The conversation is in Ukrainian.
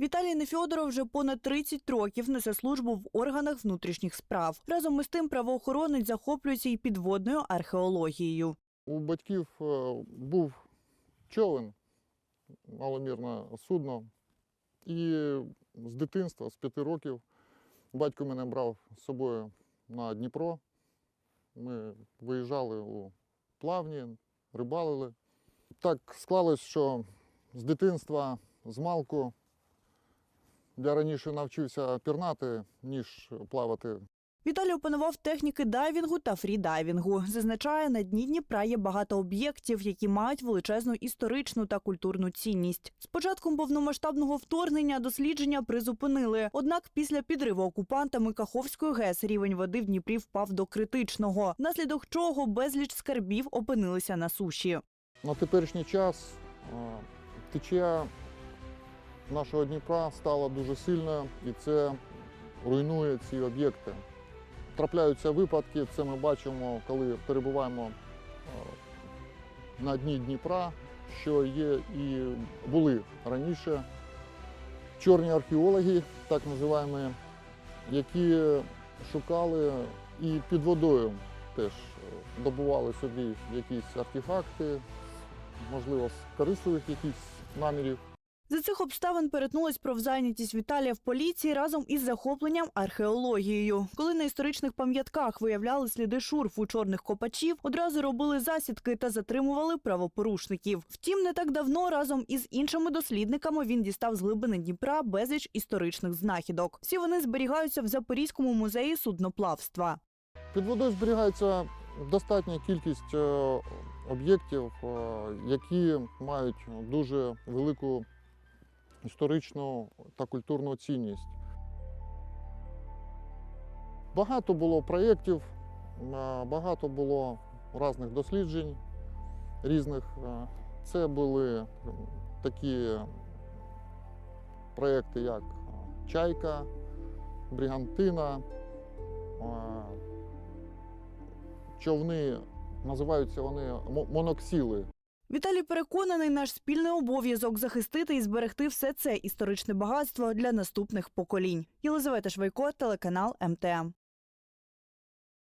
Віталій Нефьодоров вже понад 30 років несе службу в органах внутрішніх справ. Разом із тим правоохоронець захоплюється і підводною археологією. У батьків е, був човен, маломірне судно. І з дитинства, з п'яти років, батько мене брав з собою на Дніпро. Ми виїжджали у плавні, рибалили. Так склалось, що з дитинства, з малку, я раніше навчився пірнати, ніж плавати Віталій опанував техніки дайвінгу та фрідайвінгу. Зазначає, на дні Дніпра є багато об'єктів, які мають величезну історичну та культурну цінність. З початком повномасштабного вторгнення дослідження призупинили. Однак після підриву окупантами Каховської ГЕС рівень води в Дніпрі впав до критичного, внаслідок чого безліч скарбів опинилися на суші. На теперішній час е, течія нашого Дніпра стала дуже сильною і це руйнує ці об'єкти. Трапляються випадки, це ми бачимо, коли перебуваємо е, на дні Дніпра, що є і були раніше чорні археологи, так називаємо, які шукали і під водою теж е, добували собі якісь артефакти, можливо, з корисливих якихось намірів. За цих обставин перетнулась профзайнятість Віталія в поліції разом із захопленням археологією. Коли на історичних пам'ятках виявляли сліди шурфу чорних копачів, одразу робили засідки та затримували правопорушників. Втім, не так давно разом із іншими дослідниками він дістав з глибини Дніпра безліч історичних знахідок. Всі вони зберігаються в Запорізькому музеї судноплавства. Під водою зберігається достатня кількість е, об'єктів, е, які мають дуже велику історичну та культурну цінність. Багато було проєктів, е, багато було різних досліджень різних. Е, Це були такі проєкти, як е, Чайка, Бригантина. е, човни, називаються вони моноксіли. Віталій переконаний, наш спільний обов'язок захистити і зберегти все це історичне багатство для наступних поколінь. Єлизавета Швайко, телеканал МТМ.